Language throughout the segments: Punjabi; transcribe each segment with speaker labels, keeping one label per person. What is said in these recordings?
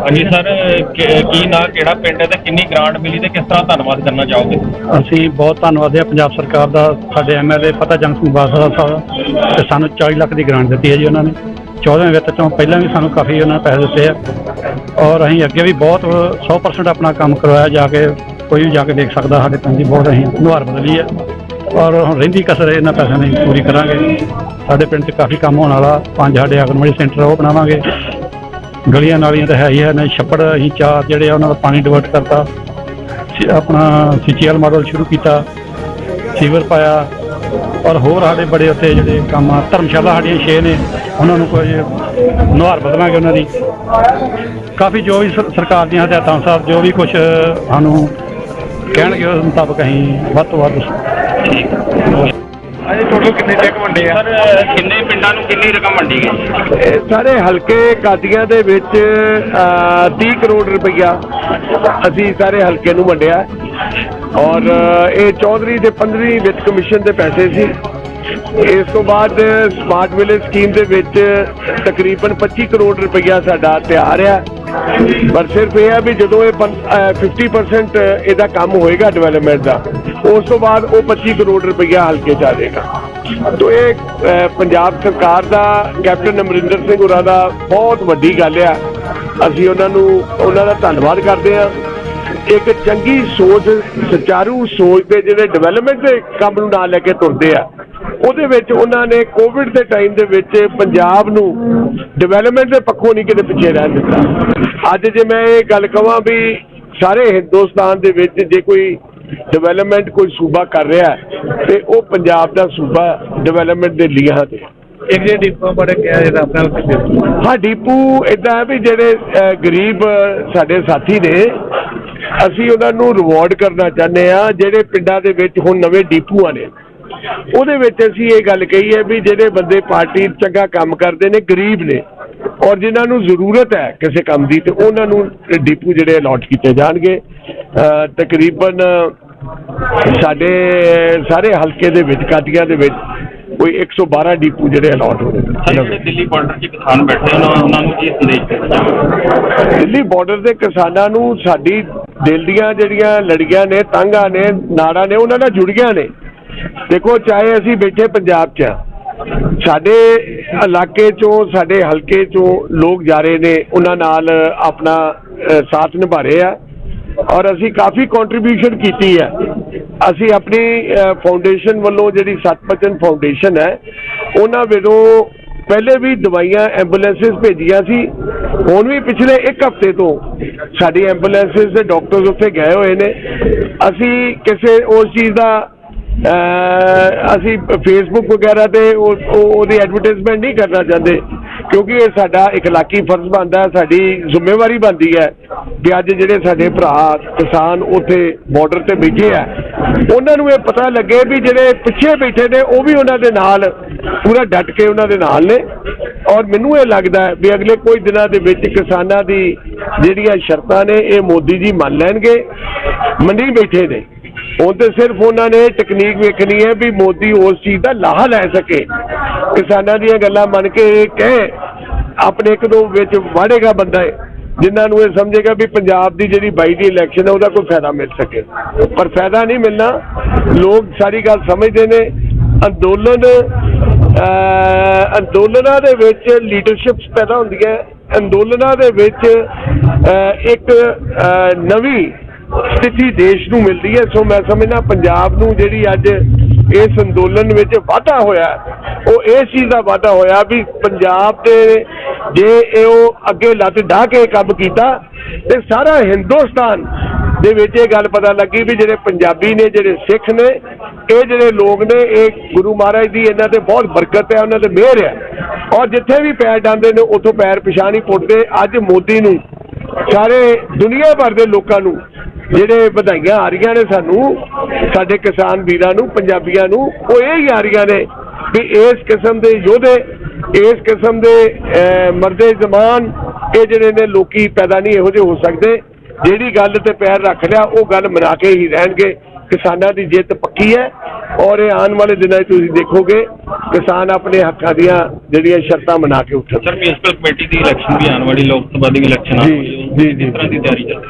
Speaker 1: ਹਾਂਜੀ ਸਰ, ਕੀ ਨਾ, ਕਿਹੜਾ ਪਿੰਡ ਹੈ ਤੇ ਕਿੰਨੀ ਗ੍ਰਾਂਟ ਮਿਲੀ ਤੇ ਕਿਸ ਤਰ੍ਹਾਂ ਧੰਨਵਾਦ ਕਰਨਾ ਚਾਹੋਗੇ?
Speaker 2: ਅਸੀਂ ਬਹੁਤ ਧੰਨਵਾਦ ਹਾਂ। ਪੰਜਾਬ ਸਰਕਾਰ ਦਾ, ਸਾਡੇ ਐਮਐਲਏ ਪਤਾ ਜੰਗ ਸਿੰਘ ਬਾਸਰਾ ਸਾਹਿਬ ਤੇ ਸਾਨੂੰ 40 ਲੱਖ ਦੀ ਗ੍ਰਾਂਟ ਦਿੱਤੀ ਹੈ ਜੀ ਉਹਨਾਂ ਨੇ। 14ਵੇਂ ਵਿੱਤ ਤੋਂ ਪਹਿਲਾਂ ਵੀ ਸਾਨੂੰ ਕਾਫੀ ਉਹਨਾਂ ਨੇ ਪੈਸੇ ਦਿੱਤੇ ਆ। ਔਰ ਅਸੀਂ ਅੱਗੇ ਵੀ ਬਹੁਤ 100% ਆਪਣਾ ਕੰਮ ਕਰਵਾਇਆ ਜਾ ਕੇ, ਕੋਈ ਵੀ ਜਾ ਕੇ ਦੇਖ ਸਕਦਾ, ਸਾਡੇ ਪਿੰਡ ਦੀ ਬਹੁਤ ਅਸੀਂ ਨੁਹਾਰ ਬਦਲੀ ਹੈ। ਔਰ ਹੁਣ ਰਹਿੰਦੀ ਕਸਰ, ਇਹਨਾਂ ਪੈਸਿਆਂ ਦੀ ਪੂਰੀ ਕਰਾਂਗੇ। ਸਾਡੇ ਪਿੰਡ 'ਚ ਕਾਫੀ ਕੰਮ ਹੋਣ ਵਾਲਾ, ਪੰਜ ਸਾਡੇ ਆਂਗਨਵਾੜੀ ਸੈਂਟਰ ਉਹ ਬਣਾਵਾਂਗੇ। ਗਲੀਆਂ ਨਾਲੀਆਂ ਤਾਂ ਹੈ ਹੀ ਹੈ ਨਾ ਛੱਪੜ, ਅਸੀਂ ਚਾਰ ਜਿਹੜੇ ਆ, ਉਹਨਾਂ ਦਾ ਪਾਣੀ ਡਿਵਰਟ ਕਰਤਾ। ਸੀ- ਆਪਣਾ ਸੀਚੀਐਲ ਮਾਡਲ ਸ਼ੁਰੂ ਕੀਤਾ। ਸੀਵਰ ਪਾਇਆ। ਔਰ ਹੋਰ ਸਾਡੇ ਬੜੇ ਉੱਥੇ ਜਿਹੜੇ ਕੰਮ ਆ ਧਰਮਸ਼ਾਲਾ ਸਾਡੀਆਂ ਛੇ ਨੇ ਉਹਨਾਂ ਨੂੰ ਕੋਈ ਨੁਹਾਰ ਬਦਲਾਂਗੇ ਉਹਨਾਂ ਦੀ। ਕਾਫੀ ਜੋ ਵੀ ਸਰ- ਸਰਕਾਰ ਦੀਆਂ ਹਦਾਇਤਾਂ ਅਨੁਸਾਰ ਜੋ ਵੀ ਕੁਝ ਸਾਨੂੰ ਕਹਿਣਗੇ ਉਸ ਮੁਤਾਬਕ ਅਸੀਂ ਵੱਧ ਤੋਂ ਵੱਧ
Speaker 3: ਅਜੇ ਟੋਟਲ ਕਿੰਨੇ ਚੈੱਕ ਵੰਡੇ ਆ?
Speaker 1: ਸਰ ਕਿੰਨੇ ਪਿੰਡਾਂ ਨੂੰ ਕਿੰਨੀ ਰਕਮ ਵੰਡੀ ਗਈ?
Speaker 3: ਸਾਰੇ ਹਲਕੇ ਕਾਦੀਆਂ ਦੇ ਵਿੱਚ ਅਹ, 30 ਕਰੋੜ ਰੁਪਈਆ ਅਸੀਂ ਸਾਰੇ ਹਲਕੇ ਨੂੰ ਵੰਡਿਆ। ਔਰ ਇਹ ਚੌਧਰੀ ਦੇ 15ਵੀਂ ਵਿੱਤ ਕਮਿਸ਼ਨ ਦੇ ਪੈਸੇ ਸੀ। ਇਸ ਤੋਂ ਬਾਅਦ ਸਮਾਰਟ ਵਿਲੇਜ ਸਕੀਮ ਦੇ ਵਿੱਚ ਤਕਰੀਬਨ 25 ਕਰੋੜ ਰੁਪਈਆ ਸਾਡਾ ਤਿਆਰ ਆ। ਪਰ ਸਿਰਫ ਇਹ ਆ ਵੀ ਜਦੋਂ ਇਹ ਪੰ- ਅਹ 50% ਇਹਦਾ ਕੰਮ ਹੋਏਗਾ ਡਿਵੈਲਪਮੈਂਟ ਦਾ, ਉਸ ਤੋਂ ਬਾਅਦ ਉਹ 25 ਕਰੋੜ ਰੁਪਈਆ ਹਲਕੇ ਚ ਆ ਜਾਏਗਾ ਤੋ ਇਹ ਪੰਜਾਬ ਸਰਕਾਰ ਦਾ, ਕੈਪਟਨ ਅਮਰਿੰਦਰ ਸਿੰਘ ਹੋਰਾਂ ਦਾ ਬਹੁਤ ਵੱਡੀ ਗੱਲ ਆ। ਅਸੀਂ ਉਹਨਾਂ ਨੂੰ, ਉਹਨਾਂ ਦਾ ਧੰਨਵਾਦ ਕਰਦੇ ਆ ਇੱਕ ਚੰਗੀ ਸੋਚ ਸੁਚਾਰੂ ਸੋਚ ਦੇ ਜਿਹੜੇ ਡਿਵੈਲਪਮੈਂਟ ਦੇ ਕੰਮ ਨੂੰ ਨਾਲ ਲੈ ਕੇ ਤੁਰਦੇ ਆ ਉਹਦੇ ਵਿੱਚ ਉਹਨਾਂ ਨੇ ਕੋਵਿਡ ਦੇ ਟਾਈਮ ਦੇ ਵਿੱਚ ਪੰਜਾਬ ਨੂੰ ਡਿਵੈਲਪਮੈਂਟ ਦੇ ਪੱਖੋਂ ਨਹੀਂ ਕਿਤੇ ਪਿੱਛੇ ਰਹਿਣ ਦਿੱਤਾ ਅੱਜ ਜੇ ਮੈਂ ਇਹ ਗੱਲ ਕਹਾਂ ਵੀ ਸਾਰੇ ਹਿੰਦੁਸਤਾਨ ਦੇ ਵਿੱਚ ਜੇ ਕੋਈ ਡਿਵੈਲਪਮੈਂਟ ਕੋਈ ਸੂਬਾ ਕਰ ਰਿਹਾ ਤੇ ਉਹ ਪੰਜਾਬ ਦਾ ਸੂਬਾ ਡਿਵੈਲਪਮੈਂਟ ਦੇ ਲੀਹਾਂ ਤੇ।
Speaker 2: ਇੱਕ ਜੇ ਡਿਪੋ ਬੜੇ ਕਿਹਾ ਜਿਹੜਾ ਆਪਣਾ
Speaker 3: ਹਾਂ ਡੀਪੂ ਇਦਾਂ ਹੈ ਵੀ ਜਿਹੜੇ ਗਰੀਬ ਸਾਡੇ ਸਾਥੀ ਨੇ ਅਸੀਂ ਉਹਨਾਂ ਨੂੰ ਰਿਵਾਰਡ ਕਰਨਾ ਚਾਹੁੰਦੇ ਆ ਜਿਹੜੇ ਪਿੰਡਾਂ ਦੇ ਵਿੱਚ ਹੁਣ ਨਵੇਂ ਡੀਪੂਆਂ ਨੇ। ਉਹਦੇ ਵਿੱਚ ਅਸੀਂ ਇਹ ਗੱਲ ਕਹੀ ਹੈ ਵੀ ਜਿਹੜੇ ਬੰਦੇ ਪਾਰਟੀ ਚੰਗਾ ਕੰਮ ਕਰਦੇ ਨੇ, ਗਰੀਬ ਨੇ, ਔਰ ਜਿਨ੍ਹਾਂ ਨੂੰ ਜ਼ਰੂਰਤ ਹੈ ਕਿਸੇ ਕੰਮ ਦੀ, ਤੇ ਉਹਨਾਂ ਨੂੰ ਡੀਪੂ ਜਿਹੜੇ ਅਲਾਟ ਕੀਤੇ ਜਾਣਗੇ। ਤਕਰੀਬਨ ਸਾਡੇ ਸਾਰੇ ਹਲਕੇ ਦੇ ਵਿੱਚ, ਕਾਦੀਆਂ ਦੇ ਵਿੱਚ ਕੋਈ 112 ਡੀਪੂ ਜਿਹੜੇ ਅਲਾਟ ਹੋ ਰਹੇ ਨੇ।
Speaker 1: ਦਿੱਲੀ ਬਾਰਡਰ 'ਚ ਕਿਸਾਨ ਬੈਠੇ ਉਹਨਾਂ ਉਹਨਾਂ ਨੂੰ ਕੀ ਸੰਦੇਸ਼ ਦੇਣਾ
Speaker 3: ਦਿੱਲੀ ਬਾਰਡਰ ਦੇ ਕਿਸਾਨਾਂ ਨੂੰ ਸਾਡੀ ਦਿਲ ਦੀਆਂ ਜਿਹੜੀਆਂ ਲੜੀਆਂ ਨੇ ਤਾਂਗਾ ਨੇ ਨਾੜਾਂ ਨੇ ਉਹਨਾਂ ਨਾਲ ਜੁੜੀਆਂ ਨੇ। ਦੇਖੋ ਚਾਹੇ ਅਸੀਂ ਬੈਠੇ ਪੰਜਾਬ 'ਚ ਸਾਡੇ ਇਲਾਕੇ 'ਚੋਂ ਸਾਡੇ ਹਲਕੇ 'ਚੋਂ ਲੋਕ ਜਾ ਰਹੇ ਨੇ ਉਹਨਾਂ ਨਾਲ ਆਪਣਾ ਸਾਥ ਨਿਭਾ ਰਹੇ ਆ। ਔਰ ਅਸੀਂ ਕਾਫੀ ਕੰਟਰੀਬਿਊਸ਼ਨ ਕੀਤੀ ਹੈ ਅਸੀਂ ਆਪਣੀ ਫਾਊਂਡੇਸ਼ਨ ਵੱਲੋਂ ਜਿਹੜੀ ਸਤਪਚਨ ਫਾਊਂਡੇਸ਼ਨ ਹੈ, ਉਹਨਾਂ ਵੱਲੋਂ ਪਹਿਲੇ ਵੀ ਦਵਾਈਆਂ ਐਂਬੂਲੈਂਸਸ ਭੇਜੀਆਂ ਸੀ। ਹੁਣ ਵੀ ਪਿਛਲੇ ਇੱਕ ਹਫ਼ਤੇ ਤੋਂ ਸਾਡੀ ਐਂਬੂਲੈਂਸਸ ਦੇ ਡਾਕਟਰਸ ਉੱਥੇ ਗਏ ਹੋਏ ਨੇ। ਅਸੀਂ ਕਿਸੇ ਉਸ ਚੀਜ਼ ਦਾ ਅਸੀਂ ਫੇਸਬੁੱਕ ਵਗੈਰਾ ਤੇ ਉਹ- ਉਹਦੀ ਐਡਵਰਟਾਈਜ਼ਮੈਂਟ ਨਹੀਂ ਕਰਨਾ ਚਾਹੁੰਦੇ। ਕਿਉਂਕਿ ਇਹ ਸਾਡਾ ਇਖਲਾਕੀ ਫਰਜ਼ ਬਣਦਾ ਸਾਡੀ ਜ਼ਿੰਮੇਵਾਰੀ ਬਣਦੀ ਹੈ ਕਿ ਅੱਜ ਜਿਹੜੇ ਸਾਡੇ ਭਰਾ ਕਿਸਾਨ ਉੱਥੇ ਬਾਰਡਰ ਤੇ ਬੈਠੇ ਆ, ਉਹਨਾਂ ਨੂੰ ਇਹ ਪਤਾ ਲੱਗੇ ਵੀ ਜਿਹੜੇ ਪਿੱਛੇ ਬੈਠੇ ਨੇ, ਉਹ ਵੀ ਉਹਨਾਂ ਦੇ ਨਾਲ, ਪੂਰਾ ਡਟ ਕੇ ਉਹਨਾਂ ਦੇ ਨਾਲ ਨੇ। ਔਰ ਮੈਨੂੰ ਇਹ ਲੱਗਦਾ ਵੀ ਅਗਲੇ ਕੋਈ ਦਿਨਾਂ ਦੇ ਵਿੱਚ ਕਿਸਾਨਾਂ ਦੀ ਜਿਹੜੀਆਂ ਸ਼ਰਤਾਂ ਨੇ, ਇਹ ਮੋਦੀ ਜੀ ਮੰਨ ਲੈਣਗੇ। ਮੰਨੀ ਬੈਠੇ ਨੇ। ਹੁਣ ਤੇ ਸਿਰਫ ਉਹਨਾਂ ਨੇ ਟੈਕਨੀਕ ਵੇਖਣੀ ਹੈ ਵੀ ਮੋਦੀ ਉਸ ਚੀਜ਼ ਦਾ ਲਾਹਾ ਲੈ ਸਕੇ। ਕਿਸਾਨਾਂ ਦੀਆਂ ਗੱਲਾਂ ਮੰਨ ਕੇ ਇਹ ਕਹੇ ਆਪਣੇ ਇੱਕ ਦੋ ਵਿੱਚ ਵਾੜੇਗਾ ਬੰਦਾ ਹੈ ਜਿਨ੍ਹਾਂ ਨੂੰ ਇਹ ਸਮਝੇਗਾ ਵੀ ਪੰਜਾਬ ਦੀ ਜਿਹੜੀ ਬਾਈ ਦੀ ਇਲੈਕਸ਼ਨ ਹੈ, ਉਹਦਾ ਕੋਈ ਫਾਇਦਾ ਮਿਲ ਸਕੇ। ਪਰ ਫਾਇਦਾ ਨਹੀਂ ਮਿਲਣਾ। ਲੋਕ ਸਾਰੀ ਗੱਲ ਸਮਝਦੇ ਨੇ। ਅੰਦੋਲਨ ਅੰਦੋਲਨਾਂ ਦੇ ਵਿੱਚ ਲੀਡਰਸ਼ਿਪਸ ਪੈਦਾ ਹੁੰਦੀਆਂ ਅੰਦੋਲਨਾਂ ਦੇ ਵਿੱਚ ਇੱਕ ਨਵੀਂ ਸਥਿਤੀ ਦੇਸ਼ ਨੂੰ ਮਿਲਦੀ ਹੈ। ਸੋ ਮੈਂ ਸਮਝਦਾ ਪੰਜਾਬ ਨੂੰ ਜਿਹੜੀ ਅੱਜ ਇਸ ਅੰਦੋਲਨ ਵਿੱਚ ਵਾਧਾ ਹੋਇਆ ਉਹ ਇਸ ਚੀਜ਼ ਦਾ ਵਾਧਾ ਹੋਇਆ ਵੀ ਪੰਜਾਬ ਦੇ ਜੇ ਇਹ ਉਹ ਅੱਗੇ ਲੱਤ ਢਾਹ ਕੇ ਕੰਮ ਕੀਤਾ ਤੇ ਸਾਰਾ ਹਿੰਦੁਸਤਾਨ ਦੇ ਵਿੱਚ ਇਹ ਗੱਲ ਪਤਾ ਲੱਗੀ ਵੀ ਜਿਹੜੇ ਪੰਜਾਬੀ ਨੇ, ਜਿਹੜੇ ਸਿੱਖ ਨੇ, ਇਹ ਜਿਹੜੇ ਲੋਕ ਨੇ, ਇਹ ਗੁਰੂ ਮਹਾਰਾਜ ਦੀ ਇਹਨਾਂ ਤੇ ਬਹੁਤ ਬਰਕਤ ਹੈ, ਉਹਨਾਂ ਤੇ ਮਿਹਰ ਹੈ। ਔਰ ਜਿੱਥੇ ਵੀ ਪੈਰ ਡਾਂਦੇ ਨੇ, ਉੱਥੋਂ ਪੈਰ ਪਿਛਾਣੀ ਪੁੱਟਦੇ। ਅੱਜ ਮੋਦੀ ਨੂੰ, ਸਾਰੇ ਦੁਨੀਆ ਭਰ ਦੇ ਲੋਕਾਂ ਨੂੰ ਜਿਹੜੇ ਵਧਾਈਆਂ ਆ ਰਹੀਆਂ ਨੇ ਸਾਨੂੰ, ਸਾਡੇ ਕਿਸਾਨ ਵੀਰਾਂ ਨੂੰ, ਪੰਜਾਬੀਆਂ ਨੂੰ, ਉਹ ਇਹ ਹੀ ਆ ਰਹੀਆਂ ਨੇ ਵੀ ਇਸ ਕਿਸਮ ਦੇ ਯੋਧੇ ਇਸ ਕਿਸਮ ਦੇ ਮਰਦੇ ਜ਼ਮਾਨ ਇਹ ਜਿਹੜੇ ਨੇ ਲੋਕੀ ਪੈਦਾ ਨਹੀਂ ਇਹੋ ਜਿਹੇ ਹੋ ਸਕਦੇ। ਜਿਹੜੀ ਗੱਲ ਤੇ ਪੈਰ ਰੱਖ ਲਿਆ ਉਹ ਗੱਲ ਮਨਾ ਕੇ ਹੀ ਰਹਿਣਗੇ। ਕਿਸਾਨਾਂ ਦੀ ਜਿੱਤ ਪੱਕੀ ਹੈ ਔਰ ਇਹ ਆਉਣ ਵਾਲੇ ਦਿਨਾਂ 'ਚ ਤੁਸੀਂ ਦੇਖੋਗੇ ਕਿਸਾਨ ਆਪਣੇ ਹੱਕਾਂ ਦੀਆਂ ਜਿਹੜੀਆਂ ਸ਼ਰਤਾਂ ਮਨਾ ਕੇ ਉੱਠਣ
Speaker 1: ਸਰ ਮਿਊਨਿਸਪਲ ਕਮੇਟੀ ਦੀ ਇਲੈਕਸ਼ਨ ਵੀ ਆਉਣ ਵਾਲੀ ਲੋਕ ਸਭਾ ਦੀ ਇਲੈਕਸ਼ਨ ਆ
Speaker 3: ਜੀ, ਜੀ, ਜੀ।
Speaker 1: ਤਰ੍ਹਾਂ ਦੀ ਤਿਆਰੀ ਚੱਲ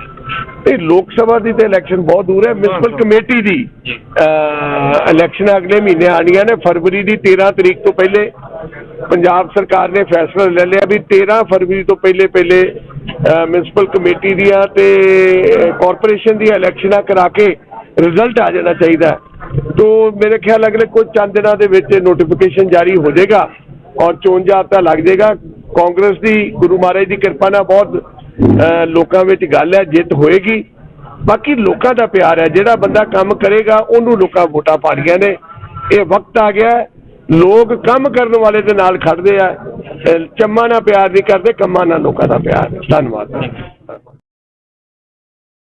Speaker 3: ਇਹ ਲੋਕ ਸਭਾ ਦੀ ਤੇ ਇਲੈਕਸ਼ਨ ਬਹੁਤ ਦੂਰ ਹੈ। ਮਿਊਨਿਸਪਲ ਕਮੇਟੀ ਦੀ ਇਲੈਕਸ਼ਨ ਅਗਲੇ ਮਹੀਨੇ ਆਣੀਆਂ ਨੇ। ਫਰਵਰੀ ਦੀ 13 ਤਰੀਕ ਤੋਂ ਪਹਿਲੇ ਪੰਜਾਬ ਸਰਕਾਰ ਨੇ ਫੈਸਲਾ ਲੈ ਲਿਆ ਵੀ 13 ਫਰਵਰੀ ਤੋਂ ਪਹਿਲੇ ਪਹਿਲੇ ਮਿਊਨਿਸਪਲ ਕਮੇਟੀ ਦੀਆਂ ਤੇ ਕਾਰਪੋਰੇਸ਼ਨ ਦੀਆਂ ਇਲੈਕਸ਼ਨਾਂ ਕਰਾ ਕੇ ਰਿਜ਼ਲਟ ਆ ਜਾਣਾ ਚਾਹੀਦਾ। ਤੋ ਮੇਰੇ ਖਿਆਲ ਅਗਲੇ ਕੁਝ ਚੰਦ ਦਿਨਾਂ ਦੇ ਵਿੱਚ ਨੋਟੀਫਿਕੇਸ਼ਨ ਜਾਰੀ ਹੋ ਜਾਏਗਾ ਔਰ ਚੋਣ ਜਾਬਤਾ ਲੱਗ ਜਾਏਗਾ। ਕਾਂਗਰਸ ਦੀ ਗੁਰੂ ਮਹਾਰਾਜ ਦੀ ਕਿਰਪਾ ਨਾਲ ਬਹੁਤ ਲੋਕਾਂ ਵਿੱਚ ਗੱਲ ਹੈ, ਜਿੱਤ ਹੋਏਗੀ। ਬਾਕੀ ਲੋਕਾਂ ਦਾ ਪਿਆਰ ਹੈ, ਜਿਹੜਾ ਬੰਦਾ ਕੰਮ ਕਰੇਗਾ, ਉਹਨੂੰ ਲੋਕਾਂ ਵੋਟਾਂ ਪਾ ਰਹੀਆਂ ਨੇ। ਇਹ ਵਕਤ ਆ ਗਿਆ ਲੋਕ ਕੰਮ ਕਰਨ ਵਾਲੇ ਦੇ ਨਾਲ ਖੜਦੇ ਆ। ਚੰਮਾ ਨਾਲ ਪਿਆਰ ਨਹੀਂ ਕਰਦੇ, ਕੰਮਾਂ ਨਾਲ ਲੋਕਾਂ ਦਾ ਪਿਆਰ। ਧੰਨਵਾਦ।